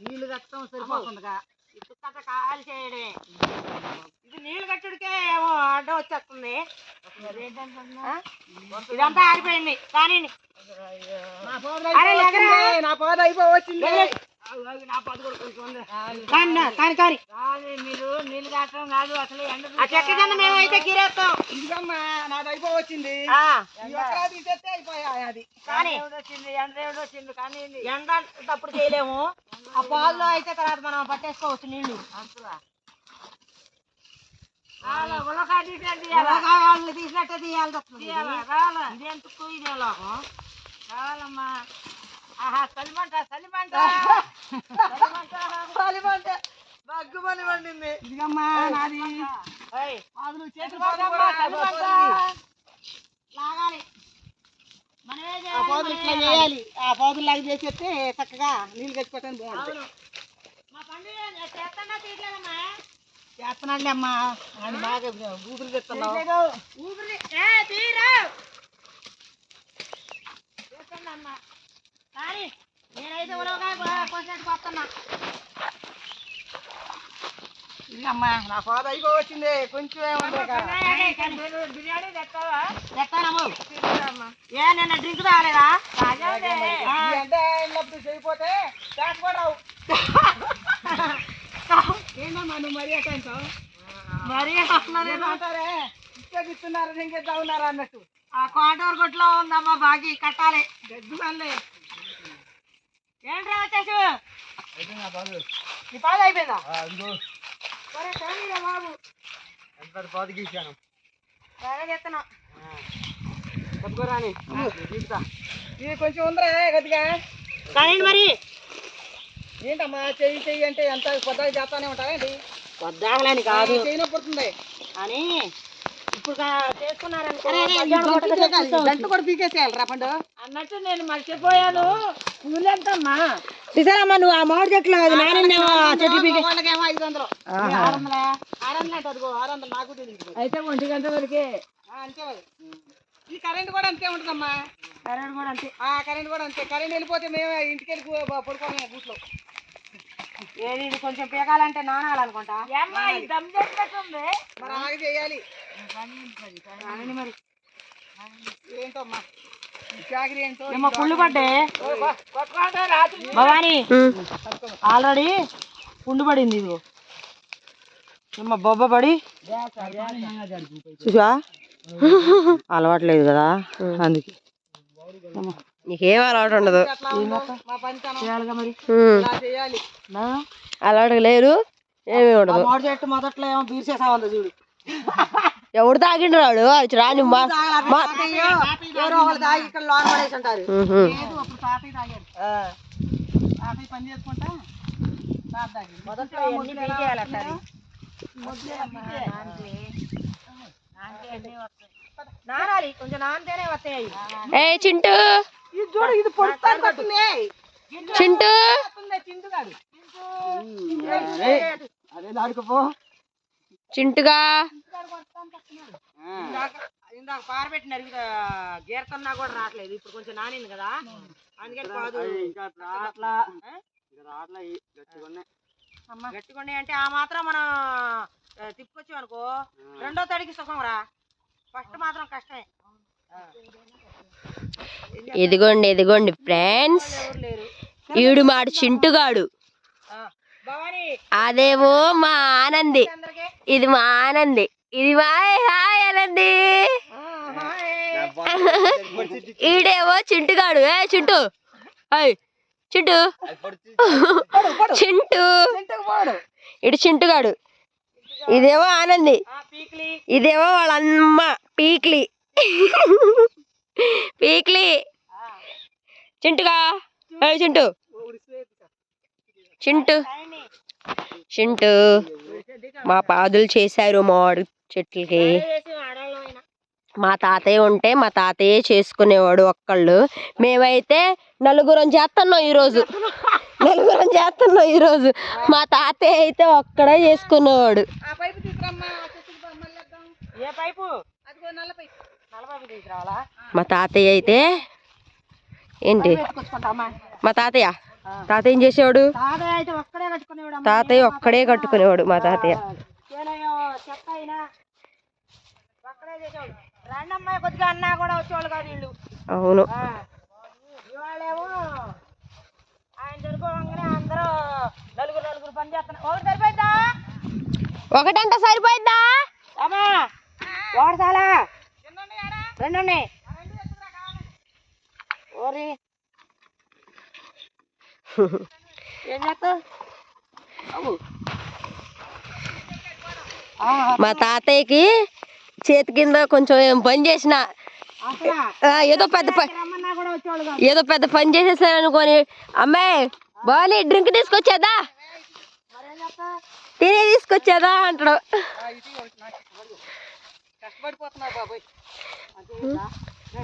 నీళ్ళు కట్టడం సరిపోతుందిగా. ఇటు కట్ట కాలు చేయడమే. ఇది నీళ్ళు కట్టుడికే ఏమో అడ్డం వచ్చేస్తుంది? ఇదంతా ఆరిపోయింది కానీ నా లేకరా. అయిపోవచ్చింది నా పోద అయిపోవచ్చింది కానీ కానీ కాదు మీరు నీళ్ళు కట్టడం కాదు అసలు ఆ చెక్క కింద మేమైతే గిరేస్తాం. ఇదిగమ్మా నాది అయిపోవచ్చింది అయిపోయా అది. కానీ వచ్చింది ఎండ వచ్చింది. కానీ ఎండ తప్పుడు చేయలేము. ఆ పాల్లో అయితే తర్వాత మనం పట్టేసుకోవచ్చు నీళ్ళు. తీయాలా? వాళ్ళు తీసినట్టే తీయాలా? ఇదెందుకు ఇదే రావాలమ్మా ఆహా చలిమంట చలిమంట చలిమంట బగ్గుమని వండింది ఇదిగమ్మా నాది. ఏయ్, పాదులు చేతులు చలిమంటమ్మా, చలిమంట. లాగాలి మనమే ఆ పాదులు ఇట్లా చేయాలి. ఆ పాదులు లాగా చేసేస్తే చక్కగా నీళ్ళు కట్టుకోవటానికి బాగుంటుంది. చేస్తున్నాండి అమ్మా. అని బాగా ఊపిరి తెస్తున్నావు నేనైతే కొంచెం నా పాద అయిపోవచ్చింది కొంచెం బిర్యానీ. తెస్తావా? చెప్తానమ్ము తీసుకురామ్మా. ఏ నిన్న డ్రింక్ తాగలేదా? తాగావులే. ఈ ఎండ వెళ్ళినప్పుడు చేయకపోతే డాన్స్ కూడా రావు. ఏంటమ్మా నువ్వు మరీ అట్ట అంటావు? మరీ ఏమంటారే? ఇచ్చే ఇస్తున్నారు ఉన్నారు అన్నట్టు. ఆ కోటూరు గుట్లో ఉందమ్మా బాకీ కట్టాలి. వాళ్ళే ఏంట్రా వచ్చేసి? నీ పాలు. అయిపోయిందా? బాబు. పాత గీసాను బాగా చేస్తున్నా పట్టుకోరాని ఇది కొంచెం ఉందిరా గట్టిగా. కానీ మరి. ఏంటమ్మా చెయ్యి చెయ్యి అంటే ఎంత చేస్తానే ఉంటాయండి వద్దాగలేని కాదు. చెయ్యి పడుతుంది అని ఇప్పుడు చేసుకున్నారనుకో కూడా పీకేసేయాలి రా పండు. అన్నట్టు నేను మర్చిపోయాను. చూసారమ్మా నువ్వు ఆ మామిడి చెట్లు అది నానేమో చెట్లు పీకే వాళ్ళకేమో ఐదు వందలు. ఆరు వందలా? అయితే ఒంటి గంట వరకే. అంతే ఈ కరెంట్ కూడా అంతే ఉంటుందమ్మా. కరెంట్ కూడా అంతే. ఆ కరెంట్ కూడా అంతే. కరెంట్ వెళ్ళిపోతే మేము ఇంటికి వెళ్ళి పడుకోవాలి బూట్లో. ఏది ఇది కొంచెం పీకాలంటే నానాలనుకుంటా? మరి అలాగే చేయాలి. మరి. ఏంటో అమ్మా ఈ చాకరీ ఏంటో? ఏమో పుళ్ళు పడ్డే? భవాని ఆల్రెడీ పుండు పడింది ఇది బొబ్బ పడి. చూసా అలవాట్లేదు కదా అందుకే. నీకేం అలవాటు ఉండదు? అలవాటు లేరు ఏమీ ఉండదు. మొదట్లో ఏమో బీర్చేసా ఉంది చూడు. ఎవడు తాగిండు అది రాని. లేదు పని చేసుకుంటా నానాలి కొంచెం నానితేనే వస్తాయి. ఏ చింటూ? ఇది చూడు ఇది కట్టుంది చింటూ చింటుగా? ఇందాక ఇందాక పారబెట్టినారు గీరతన్నా కూడా రావట్లేదు. ఇప్పుడు కొంచెం నానింది కదా. అందుకని కాదు అట్లా గట్టిగా ఉన్నాయి అంటే ఆ మాత్రం మనం ఆ, తిప్పుకొచ్చాం అనుకో రెండో తడికి సుఖం రా. ఫస్ట్ మాత్రం కష్టమే. ఇదిగోండి ఇదిగోండి ఫ్రెండ్స్. ఈడు మాడు చింటుగాడు. ఆ, భవాని. అదేమో మా ఆనంది. ఇది మా ఆనంది. ఇది మా హాయ్ ఆనంది. ఈడేమో చింటుగాడు. ఏ చింటు? అయ్ చింటు. చింటు. ఇటు చింటుగాడు. ఇదేమో ఆనంది. ఇదేమో వాళ్ళ అమ్మ పీక్లీ. పీక్లీ. చింటుగా. చింటు. చింటు. చింటు. మా పాదులు చేశారు మామిడి చెట్లకి. మా తాతయ్య ఉంటే మా తాతయ్య చేసుకునేవాడు ఒక్కళ్ళు. మేమైతే నలుగురం చేస్తున్నాం ఈరోజు. నలుగురం చేస్తున్నాం ఈరోజు. మా తాతయ్య అయితే ఒక్కడే చేసుకునేవాడు ఆ పైపు తీసుకురమ్మా ఆ చెట్టుకి ప- మళ్ళీ వేద్దాం. ఏ పైపు? అదిగో నల్ల పైపు. నల్ల పైపు తీసుకురావాలా? మా తాతయ్య అయితే ఏంటి? మా తాతయ్య? తాతయ్య ఏం చేసేవాడు? తాతయ్య అయితే ఒక్కడే కట్టుకునేవాడు మా తాతయ్య. అవును. ఇవాళేమో ఆయన అందరూ నలుగురు నలుగురు పని చేస్తున్నారు. ఒకటి సరిపోయిందా? ఒకటంట సరిపోయిద్దా అమ్మా ఒకటి చాలా రెండు ఉన్నాయి ఓరి. ఏం చేస్తావు? మా తాతయ్యకి చేతి కింద కొంచెం ఏం పని చేసిన. ఏదో పెద్ద ఏదో పెద్ద పని చేసేసాను అనుకోని అమ్మాయి బాలి డ్రింక్ తీసుకొచ్చేదా తినే తీసుకొచ్చేదా అంటాడు.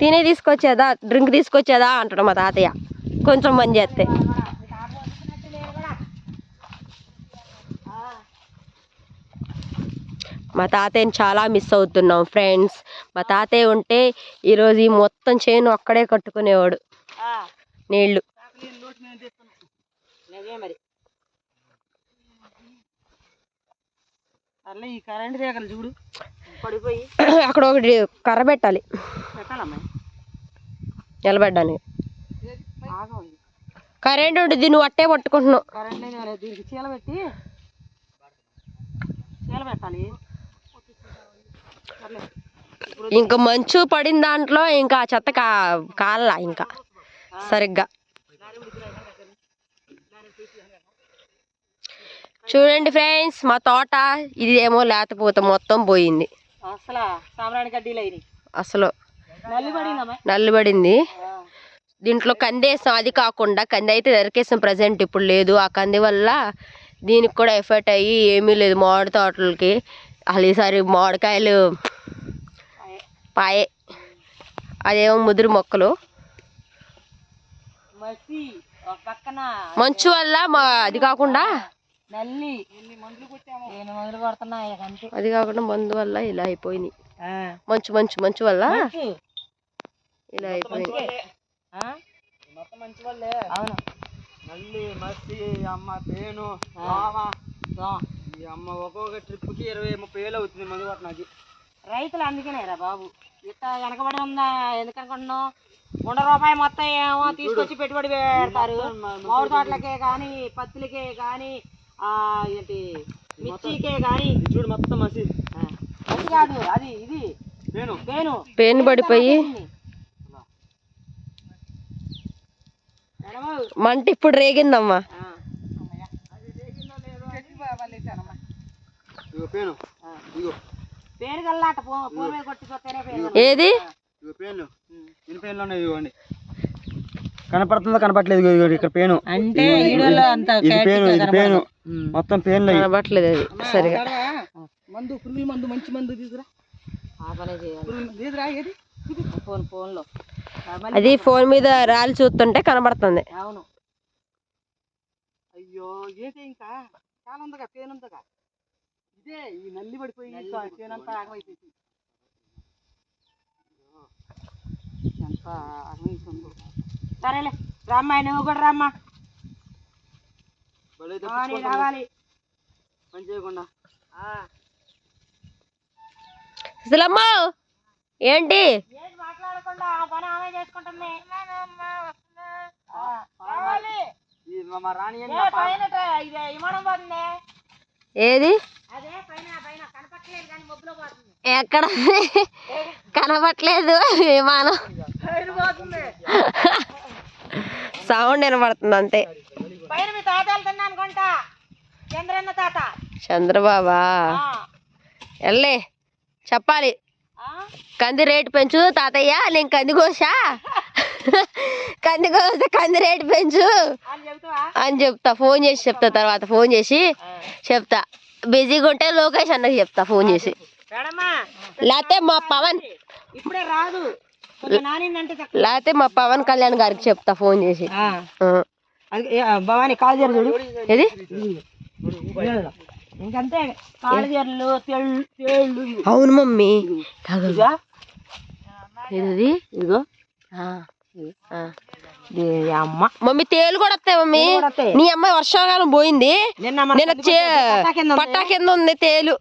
తినే తీసుకొచ్చేదా డ్రింక్ తీసుకొచ్చేదా అంటాడు మా తాతయ్య. కొంచెం పని చేస్తే. మా తాతయ్యని చాలా మిస్ అవుతున్నాం ఫ్రెండ్స్ మా తాతయ్య ఉంటే ఈరోజు ఈ మొత్తం చేను ఒక్కడే కట్టుకునేవాడు. పడిపోయి. అక్కడ ఒకటి కర్ర పెట్టాలి. నిలబెట్టడానికి కరెంట్ ఉంటుంది నువ్వు అట్టే పట్టుకుంటున్నావు. కరెంట్ చీల పెట్టి. చీల పెట్టాలి. ఇంకా మంచు పడిన దాంట్లో ఇంకా ఆ చెత్త కా కాళ్ళ ఇంకా. సరిగ్గా. చూడండి ఫ్రెండ్స్ మా తోట ఇది ఏమో లేకపోతే మొత్తం పోయింది. అసలు నల్లబడింది దీంట్లో కందేసాం అది కాకుండా కంది అయితే దొరికేసాం ప్రజెంట్ ఇప్పుడు లేదు. ఆ కంది వల్ల దీనికి కూడా ఎఫెక్ట్ అయ్యి ఏమీ లేదు మామిడి తోటలకి. అసలు ఈసారి మామిడికాయలు పాయే. అదేమో ముదురు మొక్కలు. మసి ఒక పక్కన మంచు వల్ల మా అది కాకుండా అది కాకుండా మందు వల్ల ఇలా అయిపోయినాయి. ఆ. మంచు మంచు మంచు వల్ల. ఇలా అయిపోయింది అవును. మళ్ళీ మస్తి అమ్మ పేను. ఈ అమ్మ ఒక్కొక్క ట్రిప్కి ఇరవై ముప్పై వేలు అవుతుంది మందు కొట్టడానికి రైతులు అందుకనే రా బాబు. ఇట్ట వెనకబడి ఉందా? ఎందుకు అనుకుంటున్నావు? ఉండ రూపాయి మొత్తం ఏమో తీసుకొచ్చి పెట్టుబడి పెడతారు. మామిడి తోటలకే కానీ పత్తులకే కానీ ఆ ఏంటి మిర్చికే కానీ చూడు మొత్తం మసి కాదు అది ఇది. పేను పేను పెయిన్ పడిపోయి. మంట ఇప్పుడు రేగిందమ్మా ఆ, ఇగో పేను. ఆ. ఇగో. పేరు కల్లాట పో పూర్వ కొట్టి చూస్తేనే పేరు ఏది? ఇగో పేన్లు ఎన్ని పేన్లు ఉన్నాయి ఇవ్వండి కనపడుతుందో కనపట్లేదు ఇక్కడ పేను. అంటే ఇది- పేను ఇది పేను. మొత్తం పేన్లు అయ్యి కనబట్లేదు అది సరిగా. మందు పురుగుల మందు మంచి మందు తీసుకురా. ఫోన్ ఫోన్లో. అది ఫోన్ మీద రాలి చూస్తుంటే కనబడుతుంది. అవును. అయ్యో ఏంటి ఇంకా? చాలా ఉందగా పేను ఉందగా ఇదే ఈ నల్లి పడిపోయి ఆగమైపోయింది. ఎంత సరేలే రామ్మా నువ్వు కూడా రామ్మా. రావాలి. పని చేయకుండా. అసలమ్మా ఏంటి? మాట్లాడకుండా ఆ పని ఆమె చేసుకుంటుంది. రాణి విమానం పోతుంది. ఏది? కనపట్లేదు ఎక్కడ? కనబట్లేదు విమానం. సౌండ్ వినబడుతుంది అంతే. చంద్రబాబా? వెళ్ళే చెప్పాలి? కంది రేటు పెంచు తాతయ్య నేను కంది కోసా? కంది కోస్తే కంది రేటు పెంచు. అని చెప్తా ఫోన్ చేసి చెప్తా తర్వాత ఫోన్ చేసి చెప్తా. బిజీగా ఉంటే లోకేష్ అన్నకి చెప్తా ఫోన్ చేసి. లేకపోతే మా పవన్ ఇప్పుడే రాదు. లేకపోతే మా పవన్ కళ్యాణ్ గారికి చెప్తా ఫోన్ చేసి. భవాని కాలు చేరు చూడు. ఏది? ఇంకంతే. కాలు చేరలు తెళ్ళు. అవును మమ్మీ. కాదు ఇదిగో. అమ్మ. మమ్మీ తేలు కూడా వస్తాయి మమ్మీ. నీ అమ్మాయి వర్షాకాలం పోయింది. నిన్న పట్టా కింద ఉంది. తేలు.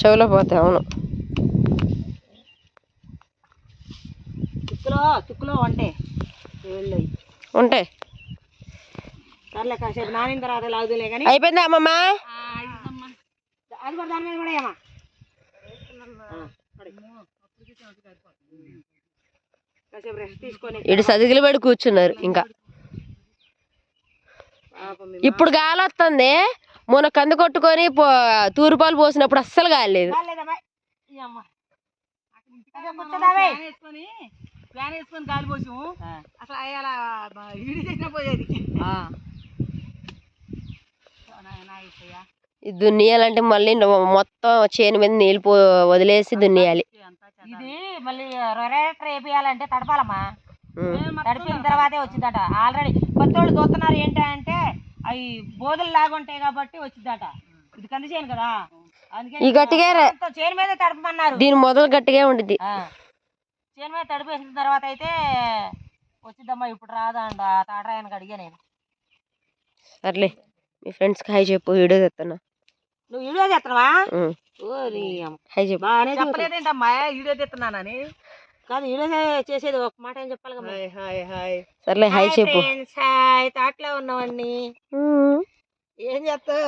చెవులో పోతాయి. అవును. ఉంటాయి అయిపోయిందా అమ్మమ్మ? అది కూడా దాని మీద కూడా ఏమా ఇటు సదిగిలి పడి కూర్చున్నారు ఇంకా. ఇప్పుడు గాలి వస్తుంది. మొన్న కంది కొట్టుకొని పో- తూరుపాలు పోసినప్పుడు అస్సలు కాలేదా వేసుకొని గాలి పోసాము. అసలు అలా ఈడి చేసినా పోయేది. దున్నియాలంటే మళ్ళీ మొత్తం చేను మీద నీళ్ళు పో వదిలేసి దున్నియాలి. ఇది మళ్ళీ రొరేటర్ వేపియాలంటే తడపాలమ్మా. తడిపిన తర్వాతే వచ్చిందట ఆల్రెడీ. కొత్తోళ్ళు చూస్తున్నారు ఏంటంటే అవి బోధలు లాగా ఉంటాయి కాబట్టి వచ్చిందట. ఇది కంది చేయను కదా. అందుకే ఈ గట్టిగా చేను మీదే తడపమన్నారు. దీని మొదలు గట్టిగా ఉండిద్ది. ఆ. చేను మీద తడిపేసిన తర్వాత అయితే వచ్చిద్దమ్మా ఇప్పుడు రాదా అండ తాటరాయనకి అడిగా నేను. సర్లే మీ ఫ్రెండ్స్కి హాయ్ చెప్పు వీడియో తెస్తున్నా నువ్వు వీడియో చేస్తున్నావా? ఉమ్. ఓరి బాగానే చెప్పలేదు. చెప్పలేదేంటమ్మా? వీడియో తెస్తున్నానని. కాదు వీడియో చేసేది ఒక మాట ఏం చెప్పాలి కదా హాయ్ హాయ్ సర్లే హాయ్ చెప్పు. Friends hi. తాటలో ఉన్నామండి ఉమ్. ఏం చేస్తా?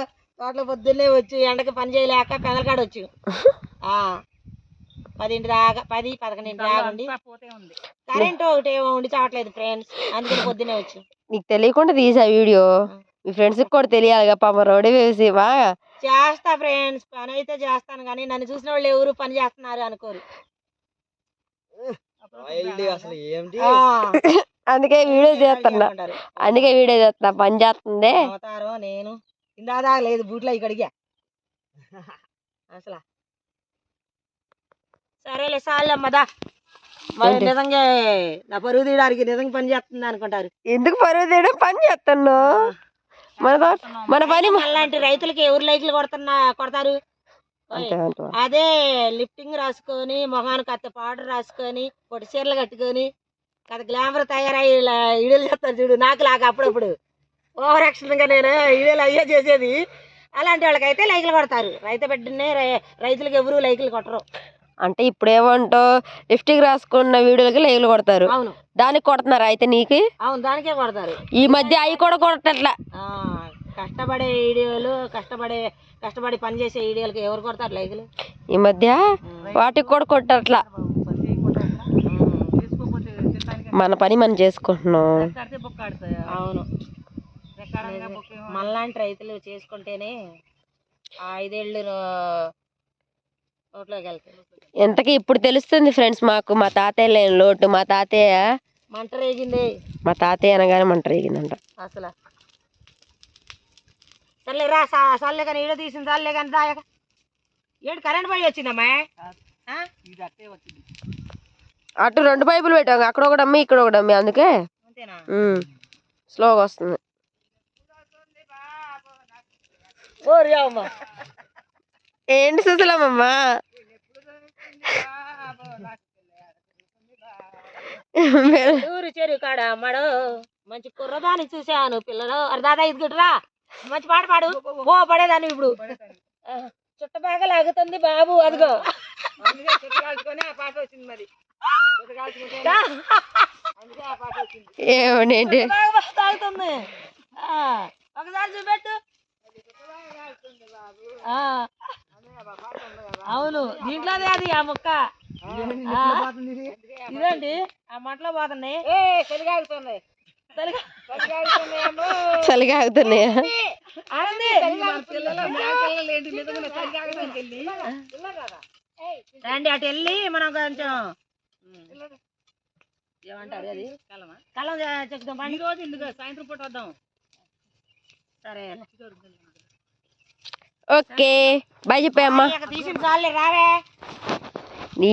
తోటలో పొద్దున్నే వచ్చి ఎండకి పని చేయలేక పెదలకాడ వచ్చు ఆ, పదింటి దాకా పది పదకొండింటి దాకా ఉండి. పోతే ఉంది. కరెంట్ ఒకటి ఏమో ఉండి చావట్లేదు ఫ్రెండ్స్. అందుకని పొద్దున్నే వచ్చు. నీకు తెలియకుండా తీసా వీడియో. మీ ఫ్రెండ్స్కి కూడా తెలియాలిగా పాప రోడ్డు వేసి బాగా చేస్తా ఫ్రెండ్స్ పని అయితే చేస్తాను కానీ నన్ను చూసిన వాళ్ళు ఎవరు పని చేస్తున్నారు అనుకోరు. అసలు ఏంటి? ఆ, అందుకే వీడియో చేస్తున్నా. అందుకే వీడియో చేస్తున్నా. పని చేస్తుంది. అవతారం నేను. ఇందాదా లేదు బూట్లో ఇక్కడికి అసలు. సరేలే సార్లమ్మదా మరి? నిజంగా నా పరుగు తీయడానికి నిజంగా పని చేస్తుంది అనుకుంటారు. ఎందుకు పరువు తీయడం? పని చేస్తాను మన మన పని అలాంటి రైతులకి ఎవరు లైకులు కొడుతున్నా కొడతారు? అదే లిఫ్టింగ్ రాసుకొని మొహానికి అత్త పౌడర్ రాసుకొని పొట్టి చీరలు కట్టుకొని కథ గ్లామర్ తయారయ్యి ఇలా ఈడలు చేస్తారు చూడు నాకు లాగా అప్పుడప్పుడు. ఓవర్ యాక్షన్గా నేను ఈడలు అయ్యే చేసేది. అలాంటి వాళ్ళకైతే లైకులు కొడతారు. రైతు బిడ్డనే రైతులకు ఎవరు లైకులు కొట్టరు. అంటే ఇప్పుడు ఏమంటావు లిఫ్ట్కి రాసుకున్న వీడియోలకి లైవ్లు కొడతారు. అవును. దానికి కొడుతున్నారు అయితే నీకు? అవును దానికే కొడతారు. ఈ మధ్య అవి కూడా కొట్టట్లా ఆ, కష్టపడే వీడియోలు కష్టపడే కష్టపడి పని చేసే వీడియోలకి ఎవరు కొడతారు లైకులు? ఈ మధ్య వాటికి కూడా కొట్టట్లా. మన పని మనం చేసుకుంటున్నాం. అవును. మనలాంటి రైతులు చేసుకుంటేనే ఆ ఐదేళ్ళు ఎంతకి ఇప్పుడు తెలుస్తుంది ఫ్రెండ్స్ మాకు మా తాతయ్య లేని లోటు. మా తాతయ్య మంట రేగింది. మా తాతయ్య అనగానే మంట రేగిందంట. అసలు. సర్లే రా సర్లే కానీ ఈడ తీసిన సర్లే కానీ ఏడు కరెంట్ పోయి వచ్చిందమ్మా అటు రెండు పైపులు పెట్టాం అక్కడ ఒకటి అమ్మి ఇక్కడ ఒకటి అమ్మి అందుకే? స్లోగా వస్తుంది. ఏంటి సుశలమ్మ ఊరు చెరువు కాడ అమ్మడు మంచి కుర్రదాన్ని చూశాను పిల్లలు. అరే దాదా ఇది గిట్రా మంచి పాట పాడు. ఓ పడేదాన్ని ఇప్పుడు. ఆ, చుట్టబాగా లాగుతుంది బాబు అదిగో. ఏమనేంటి తాగుతుంది. ఒకసారి చూపెట్టు. అవును దీంట్లోదే అది ఆ ముక్క. ఆ, ఇదేంటి? ఆ మంటలో పోతున్నాయి. ఏ చలిగాలుతున్నాయి తెలుగు- చలిగాలుతున్నాయేమో చలిగా ఆగుతున్నాయా? ఆనంది. మన పిల్లలు మా పిల్లలు ఏంటి? నిజంగా చలిగాగడానికి వెళ్ళి. రండి అటు వెళ్ళి మనం కొంచెం ఏమంటారు అది? కళ్ళం చెక్కుదాం ఈ పండి రోజు ఎందుకు? సాయంత్రం పూట వద్దాం. సరే. ఓకే. బాయ్ చెప్పాయమ్మా తీసిన చాలే రావే. నీ